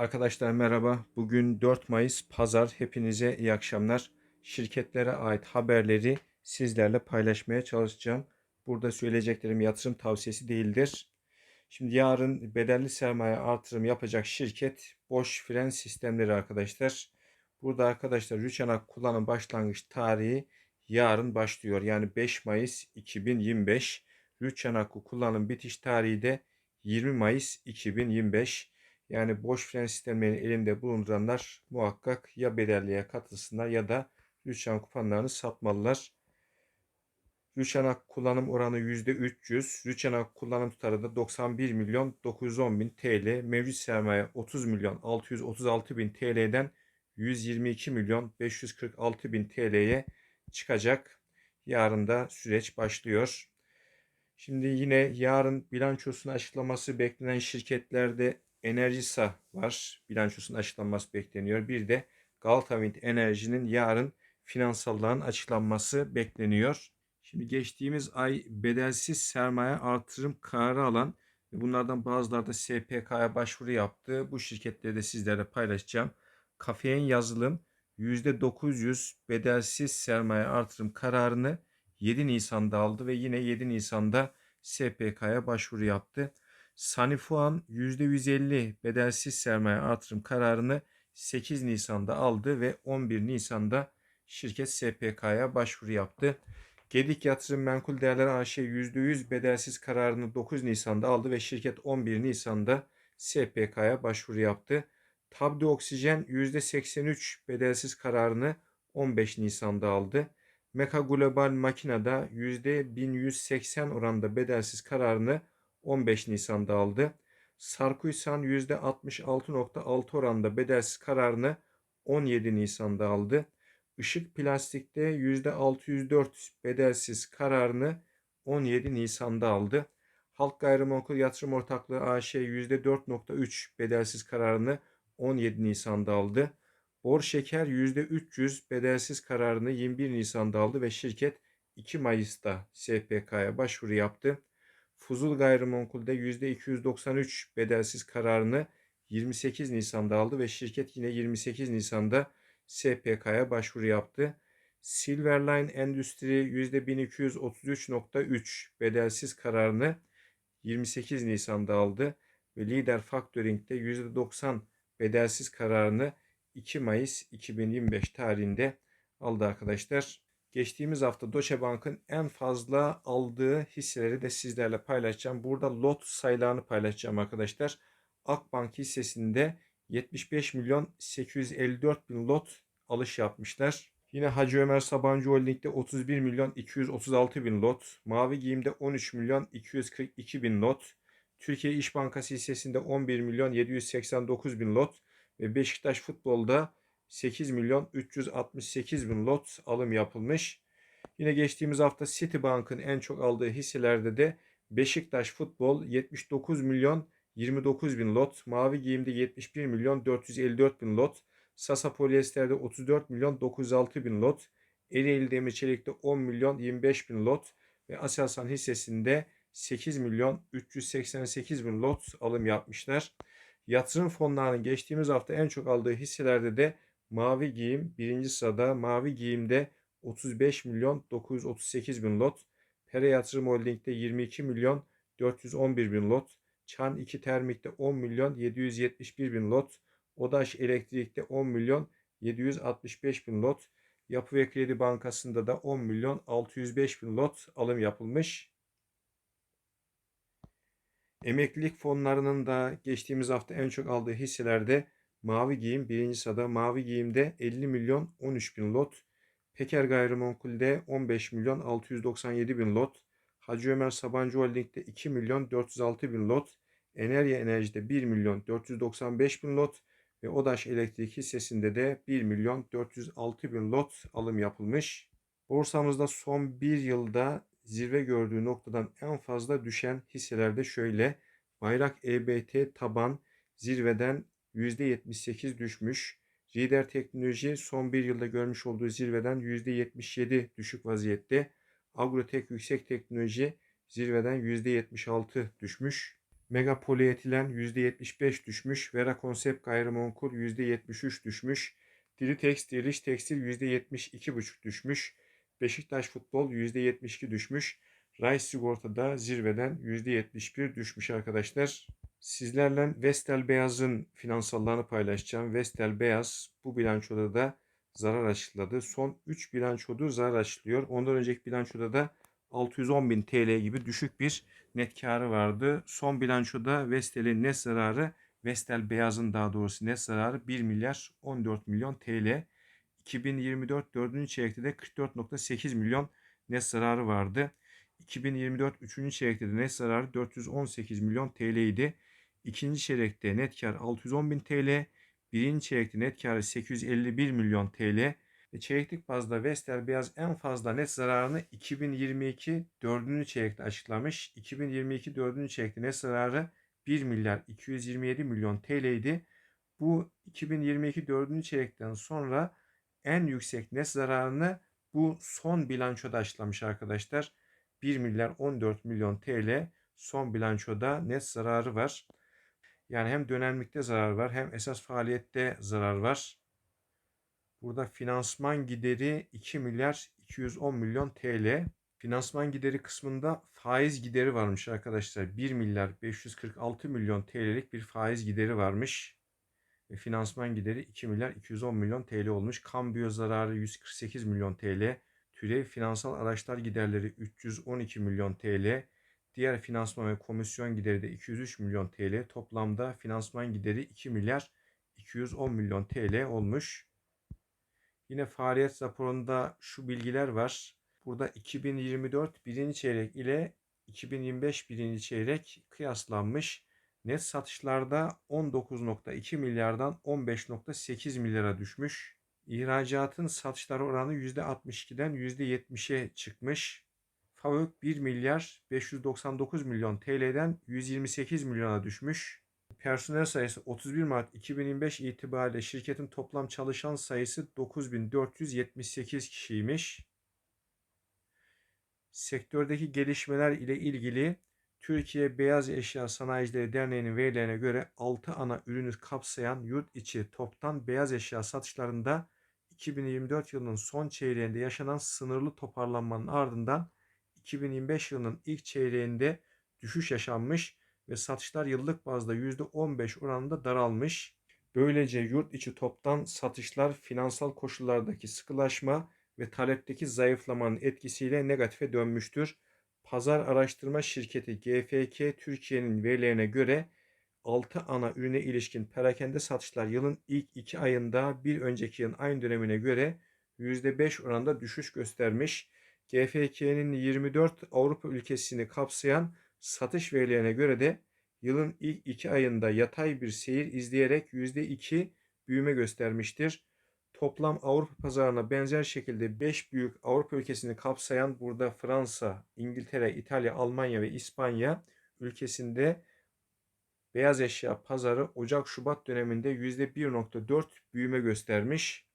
Arkadaşlar merhaba. Bugün 4 Mayıs Pazar. Hepinize iyi akşamlar. Şirketlere ait haberleri sizlerle paylaşmaya çalışacağım. Burada söyleyeceklerim yatırım tavsiyesi değildir. Şimdi yarın bedelli sermaye artırım yapacak şirket boş fren sistemleri arkadaşlar. Burada arkadaşlar Rüçanak kullanım başlangıç tarihi yarın başlıyor. Yani 5 Mayıs 2025. Rüçanak'ı kullanım bitiş tarihi de 20 Mayıs 2025. Yani boş fren sistemlerini elinde bulunduranlar muhakkak ya bedelliye katılsınlar ya da Rüçhan kuponlarını satmalılar. Rüçhanak kullanım oranı %300. Rüçhanak kullanım tutarı da 91 milyon 910 bin TL. Mevcut sermaye 30 milyon 636 bin TL'den 122 milyon 546 bin TL'ye çıkacak. Yarın da süreç başlıyor. Şimdi yine yarın bilançosunu açıklaması beklenen şirketlerde Enerjisa var. Bilançosunun açıklanması bekleniyor. Bir de Galata Wind Enerji'nin yarın finansalların açıklanması bekleniyor. Şimdi geçtiğimiz ay bedelsiz sermaye artırım kararı alan ve bunlardan bazıları da SPK'ya başvuru yaptı. Bu şirketleri de sizlerle paylaşacağım. Kafein yazılım %900 bedelsiz sermaye artırım kararını 7 Nisan'da aldı ve yine 7 Nisan'da SPK'ya başvuru yaptı. Sanifuan %150 bedelsiz sermaye artırım kararını 8 Nisan'da aldı ve 11 Nisan'da şirket SPK'ya başvuru yaptı. Gedik Yatırım Menkul Değerler AŞ %100 bedelsiz kararını 9 Nisan'da aldı ve şirket 11 Nisan'da SPK'ya başvuru yaptı. Tabdi Oksijen %83 bedelsiz kararını 15 Nisan'da aldı. Meka Global Makina'da %1180 oranda bedelsiz kararını 15 Nisan'da aldı. Sarkuysan %66.6 oranda bedelsiz kararını 17 Nisan'da aldı. Işık Plastik'te %604 bedelsiz kararını 17 Nisan'da aldı. Halk Gayrimenkul Yatırım Ortaklığı AŞ %4.3 bedelsiz kararını 17 Nisan'da aldı. Bor Şeker %300 bedelsiz kararını 21 Nisan'da aldı ve şirket 2 Mayıs'ta SPK'ya başvuru yaptı. Fuzul Gayrimenkul'de %293 bedelsiz kararını 28 Nisan'da aldı ve şirket yine 28 Nisan'da SPK'ya başvuru yaptı. Silverline Endüstri %1233.3 bedelsiz kararını 28 Nisan'da aldı ve Lider Factoring'de %90 bedelsiz kararını 2 Mayıs 2025 tarihinde aldı arkadaşlar. Geçtiğimiz hafta Deutsche Bank'ın en fazla aldığı hisseleri de sizlerle paylaşacağım. Burada lot sayılarını paylaşacağım arkadaşlar. Akbank hissesinde 75 milyon 854 bin lot alış yapmışlar. Yine Hacı Ömer Sabancı Holding'de 31 milyon 236 bin lot. Mavi Giyim'de 13 milyon 242 bin lot. Türkiye İş Bankası hissesinde 11 milyon 789 bin lot. Ve Beşiktaş Futbol'da 8 milyon 368 bin lot alım yapılmış. Yine geçtiğimiz hafta Citibank'ın en çok aldığı hisselerde de Beşiktaş Futbol 79 milyon 29 bin lot, Mavi Giyim'de 71 milyon 454 bin lot, Sasa Polyester'de 34 milyon 906 bin lot, Ereğli Demir Çelik'te 10 milyon 25 bin lot ve Aselsan hissesinde 8 milyon 388 bin lot alım yapmışlar. Yatırım fonlarının geçtiğimiz hafta en çok aldığı hisselerde de Mavi Giyim birinci sırada. Mavi Giyim'de 35 milyon 938 bin lot. Pere Yatırım Holding'de 22 milyon 411 bin lot. Çan 2 Termik'te 10 milyon 771 bin lot. Odaş Elektrik'te 10 milyon 765 bin lot. Yapı ve Kredi Bankası'nda da 10 milyon 605 bin lot alım yapılmış. Emeklilik fonlarının da geçtiğimiz hafta en çok aldığı hisselerde Mavi Giyim birinci sırada. Mavi Giyim'de 50 milyon 13 bin lot. Peker Gayrimenkul'de 15 milyon 697 bin lot. Hacı Ömer Sabancı Holding'de 2 milyon 406 bin lot. Enerji Enerji'de 1 milyon 495 bin lot ve Odaş Elektrik hissesinde de 1 milyon 406 bin lot alım yapılmış. Borsamızda son bir yılda zirve gördüğü noktadan en fazla düşen hisselerde şöyle. Bayrak EBT taban zirveden %78 düşmüş. Lider Teknoloji son bir yılda görmüş olduğu zirveden %77 düşük vaziyette. Agrotek Yüksek Teknoloji zirveden %76 düşmüş. Mega polietilen %75 düşmüş. Vera Konsept Gayrimenkul %73 düşmüş. Diritex Diriliş Tekstil %72,5 düşmüş. Beşiktaş Futbol %72 düşmüş. Rice Sigorta'da zirveden %71 düşmüş arkadaşlar. Sizlerle Vestel Beyaz'ın finansallarını paylaşacağım. Vestel Beyaz bu bilançoda da zarar açıkladı. Son 3 bilançodur zarar açıklıyor. Ondan önceki bilançoda da 610 bin TL gibi düşük bir net karı vardı. Son bilançoda Vestel'in net zararı, Vestel Beyaz'ın daha doğrusu net zararı 1 milyar 14 milyon TL. 2024 4. çeyrekte de 44.8 milyon net zararı vardı. 2024 3. çeyrekte de net zararı 418 milyon TL idi. İkinci çeyrekte net kar 610 bin TL. Birinci çeyrekte net karı 851 milyon TL. Ve çeyreklik bazda Vestel Beyaz en fazla net zararını 2022 4. çeyrekte açıklamış. 2022 4. çeyrekte net zararı 1 milyar 227 milyon TL idi. Bu 2022 4. çeyrekten sonra en yüksek net zararını bu son bilançoda açıklamış arkadaşlar. 1 milyar 14 milyon TL son bilançoda net zararı var. Yani hem dönemlikte zarar var hem esas faaliyette zarar var. Burada finansman gideri 2 milyar 210 milyon TL. Finansman gideri kısmında faiz gideri varmış arkadaşlar. 1 milyar 546 milyon TL'lik bir faiz gideri varmış. Ve finansman gideri 2 milyar 210 milyon TL olmuş. Kambiyo zararı 148 milyon TL. Türev finansal araçlar giderleri 312 milyon TL. Diğer finansman ve komisyon gideri de 203 milyon TL. Toplamda finansman gideri 2 milyar 210 milyon TL olmuş. Yine faaliyet raporunda şu bilgiler var. Burada 2024 birinci çeyrek ile 2025 birinci çeyrek kıyaslanmış. Net satışlarda 19.2 milyardan 15.8 milyara düşmüş. İhracatın satışları oranı %62'den %70'e çıkmış. FAVÖK 1 milyar 599 milyon TL'den 128 milyona düşmüş. Personel sayısı 31 Mart 2025 itibariyle şirketin toplam çalışan sayısı 9478 kişiymiş. Sektördeki gelişmeler ile ilgili Türkiye Beyaz Eşya Sanayicileri Derneği'nin verilerine göre 6 ana ürünü kapsayan yurt içi toptan beyaz eşya satışlarında 2024 yılının son çeyreğinde yaşanan sınırlı toparlanmanın ardından 2025 yılının ilk çeyreğinde düşüş yaşanmış ve satışlar yıllık bazda %15 oranında daralmış. Böylece yurt içi toptan satışlar finansal koşullardaki sıkılaşma ve talepteki zayıflamanın etkisiyle negatife dönmüştür. Pazar araştırma şirketi GFK Türkiye'nin verilerine göre 6 ana ürüne ilişkin perakende satışlar yılın ilk 2 ayında bir önceki yılın aynı dönemine göre %5 oranda düşüş göstermiş. GFK'nin 24 Avrupa ülkesini kapsayan satış verilerine göre de yılın ilk 2 ayında yatay bir seyir izleyerek %2 büyüme göstermiştir. Toplam Avrupa pazarına benzer şekilde 5 büyük Avrupa ülkesini kapsayan burada Fransa, İngiltere, İtalya, Almanya ve İspanya ülkesinde beyaz eşya pazarı Ocak-Şubat döneminde %1.4 büyüme göstermiş.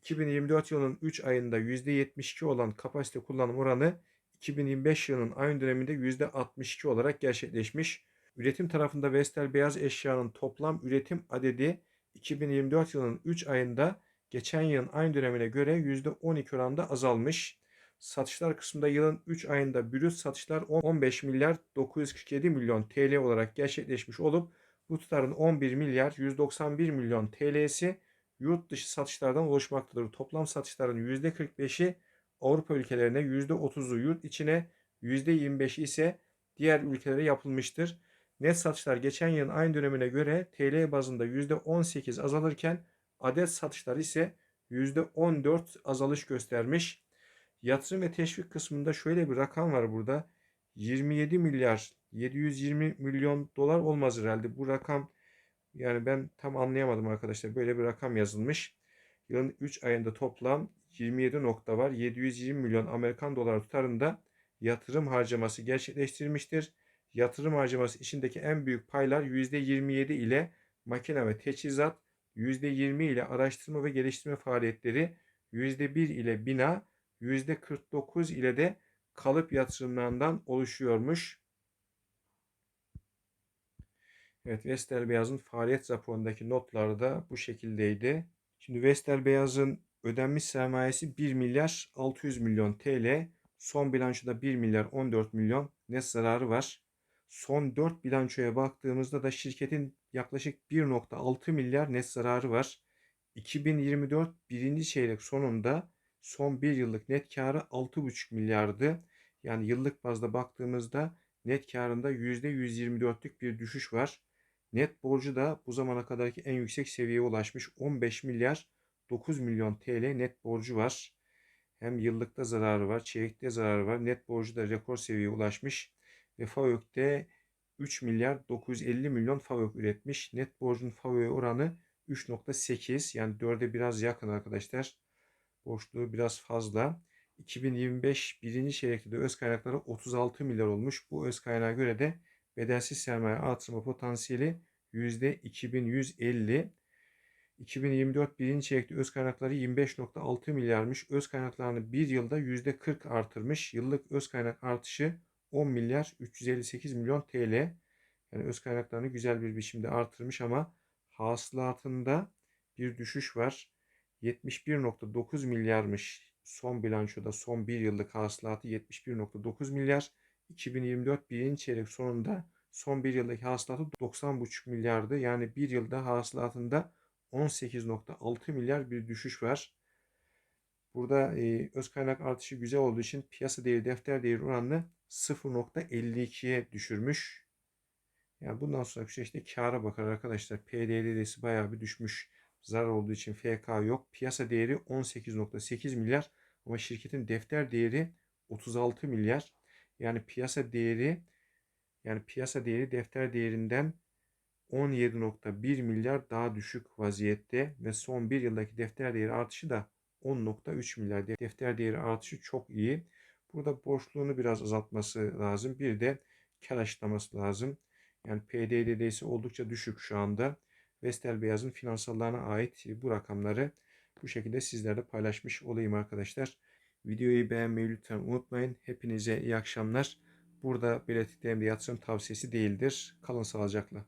2024 yılının 3 ayında %72 olan kapasite kullanım oranı 2025 yılının aynı döneminde %62 olarak gerçekleşmiş. Üretim tarafında Vestel beyaz eşyanın toplam üretim adedi 2024 yılının 3 ayında geçen yılın aynı dönemine göre %12 oranda azalmış. Satışlar kısmında yılın 3 ayında brüt satışlar 15 milyar 947 milyon TL olarak gerçekleşmiş olup bu tutarın 11 milyar 191 milyon TL'si yurt dışı satışlardan oluşmaktadır. Toplam satışların %45'i Avrupa ülkelerine, %30'u yurt içine, %25'i ise diğer ülkelere yapılmıştır. Net satışlar geçen yılın aynı dönemine göre TL bazında %18 azalırken adet satışlar ise %14 azalış göstermiş. Yatırım ve teşvik kısmında şöyle bir rakam var burada. 27 milyar 720 milyon dolar olmaz herhalde. Bu rakam yani ben tam anlayamadım arkadaşlar. Böyle bir rakam yazılmış. Yılın 3 ayında toplam 27 nokta var. 720 milyon Amerikan doları tutarında yatırım harcaması gerçekleştirmiştir. Yatırım harcaması içindeki en büyük paylar %27 ile makine ve teçhizat, %20 ile araştırma ve geliştirme faaliyetleri, %1 ile bina, %49 ile de kalıp yatırımlarından oluşuyormuş. Evet, Vestel Beyaz'ın faaliyet raporundaki notları da bu şekildeydi. Şimdi Vestel Beyaz'ın ödenmiş sermayesi 1 milyar 600 milyon TL. Son bilançoda 1 milyar 14 milyon net zararı var. Son 4 bilançoya baktığımızda da şirketin yaklaşık 1.6 milyar net zararı var. 2024 birinci çeyrek sonunda son bir yıllık net karı 6,5 milyardı. Yani yıllık bazda baktığımızda net karında %124'lük bir düşüş var. Net borcu da bu zamana kadarki en yüksek seviyeye ulaşmış 15 milyar 9 milyon TL net borcu var. Hem yıllıkta zararı var, çeyrekte zararı var. Net borcu da rekor seviyeye ulaşmış. Ve FAVÖK'te 3 milyar 950 milyon FAVÖK üretmiş. Net borcun FAVÖK'e oranı 3.8 yani 4'e biraz yakın arkadaşlar. Borçluğu biraz fazla. 2025 birinci çeyrekte de öz kaynakları 36 milyar olmuş. Bu öz kaynağa göre de bedelsiz sermaye artırma potansiyeli %2150. 2024 birinci çeyrekte öz kaynakları 25.6 milyarmış. Öz kaynaklarını bir yılda %40 artırmış. Yıllık öz kaynak artışı 10 milyar 358 milyon TL. Yani öz kaynaklarını güzel bir biçimde artırmış ama hasılatında bir düşüş var. 71.9 milyarmış son bilançoda son bir yıllık hasılatı 71.9 milyar. 2024 birinci çeyrek sonunda son bir yıldaki hasılatı 90,5 milyardı. Yani bir yılda hasılatında 18.6 milyar bir düşüş var. Burada e, öz kaynak artışı güzel olduğu için piyasa değeri defter değeri oranını 0.52'ye düşürmüş. Yani bundan sonra süreçte kâra bakar arkadaşlar. PDD'si bayağı bir düşmüş. Zarar olduğu için FK yok. Piyasa değeri 18.8 milyar ama şirketin defter değeri 36 milyar. Yani piyasa değeri yani piyasa değeri defter değerinden 17.1 milyar daha düşük vaziyette ve son bir yıldaki defter değeri artışı da 10.3 milyar. Defter değeri artışı çok iyi. Burada borçluğunu biraz azaltması lazım. Bir de kar açıklaması lazım. Yani PDD'si oldukça düşük şu anda. Vestel Beyaz'ın finansallarına ait bu rakamları bu şekilde sizlerle paylaşmış olayım arkadaşlar. Videoyu beğenmeyi lütfen unutmayın. Hepinize iyi akşamlar. Burada belirttiklerim de yatırım tavsiyesi değildir. Kalın sağlıcakla.